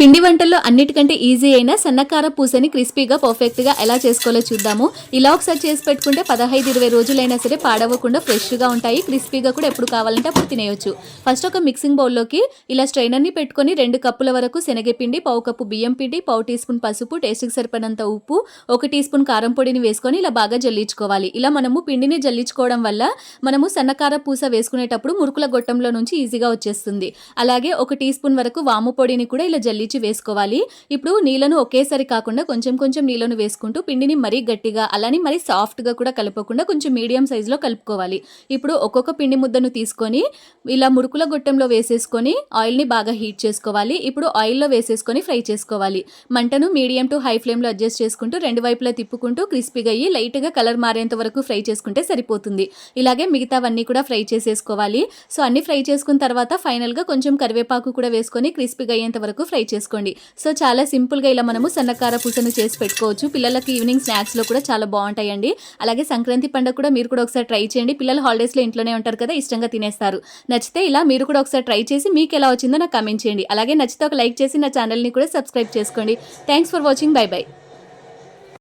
పిండి వంటల్లో అన్నిటికంటే ఈజీ అయిన సన్నకార పూసని క్రిస్పీగా పర్ఫెక్ట్గా ఎలా చేసుకోవాలో చూద్దాము. ఇలా ఒకసారి చేసి పెట్టుకుంటే పదహైదు ఇరవై రోజులైనా సరే పాడవకుండా ఫ్రెష్గా ఉంటాయి. క్రిస్పీగా కూడా ఎప్పుడు కావాలంటే అప్పుడు తినేయొచ్చు. ఫస్ట్ ఒక మిక్సింగ్ బౌల్లోకి ఇలా స్ట్రైనర్ని పెట్టుకొని రెండు కప్పుల వరకు శనగపిండి పావు కప్పు బియ్యం పిండి పావు టీ స్పూన్ పసుపు టేస్ట్కి సరిపడినంత ఉప్పు ఒక టీ స్పూన్ కారం పొడిని వేసుకొని ఇలా బాగా జల్లించుకోవాలి. ఇలా మనము పిండిని జల్లించుకోవడం వల్ల మనము సన్నకార పూస వేసుకునేటప్పుడు మురుకుల గొట్టంలో నుంచి ఈజీగా వచ్చేస్తుంది. అలాగే ఒక టీ స్పూన్ వరకు వాము పొడిని కూడా ఇలా జల్లి జల్లించి వేసుకోవాలి. ఇప్పుడు నీళ్ళను ఒకేసారి కాకుండా కొంచెం కొంచెం నీళ్ళను వేసుకుంటూ పిండిని మరీ గట్టిగా అలానే మరీ సాఫ్ట్గా కూడా కలపకుండా కొంచెం మీడియం సైజులో కలుపుకోవాలి. ఇప్పుడు ఒక్కొక్క పిండి ముద్దను తీసుకొని ఇలా మురుకుల గొట్టంలో వేసేసుకొని ఆయిల్ని బాగా హీట్ చేసుకోవాలి. ఇప్పుడు ఆయిల్లో వేసేసుకొని ఫ్రై చేసుకోవాలి. మంటను మీడియం టు హై ఫ్లేమ్లో అడ్జస్ట్ చేసుకుంటూ రెండు వైపులా తిప్పుకుంటూ క్రిస్పీగా అయ్యి లైట్గా కలర్ మారేంత వరకు ఫ్రై చేసుకుంటే సరిపోతుంది. ఇలాగే మిగతావన్నీ కూడా ఫ్రై చేసేసుకోవాలి. సో అన్ని ఫ్రై చేసుకున్న తర్వాత ఫైనల్గా కొంచెం కరివేపాకు కూడా వేసుకొని క్రిస్పీగా అయ్యేంత వరకు ఫ్రై చేసుకోవాలి. చేసుకోండి. సో చాలా సింపుల్గా ఇలా మనము సన్నకార పూసను చేసి పెట్టుకోవచ్చు. పిల్లలకి ఈవినింగ్ స్నాక్స్లో కూడా చాలా బాగుంటాయండి. అలాగే సంక్రాంతి పండుగ కూడా మీరు కూడా ఒకసారి ట్రై చేయండి. పిల్లలు హాలిడేస్లో ఇంట్లోనే ఉంటారు కదా ఇష్టంగా తినేస్తారు. నచ్చితే ఇలా మీరు కూడా ఒకసారి ట్రై చేసి మీకు ఎలా వచ్చిందో నాకు కమెంట్ చేయండి. అలాగే నచ్చితే ఒక లైక్ చేసి నా ఛానల్ని కూడా సబ్స్క్రైబ్ చేసుకోండి. Thanks for watching. Bye bye.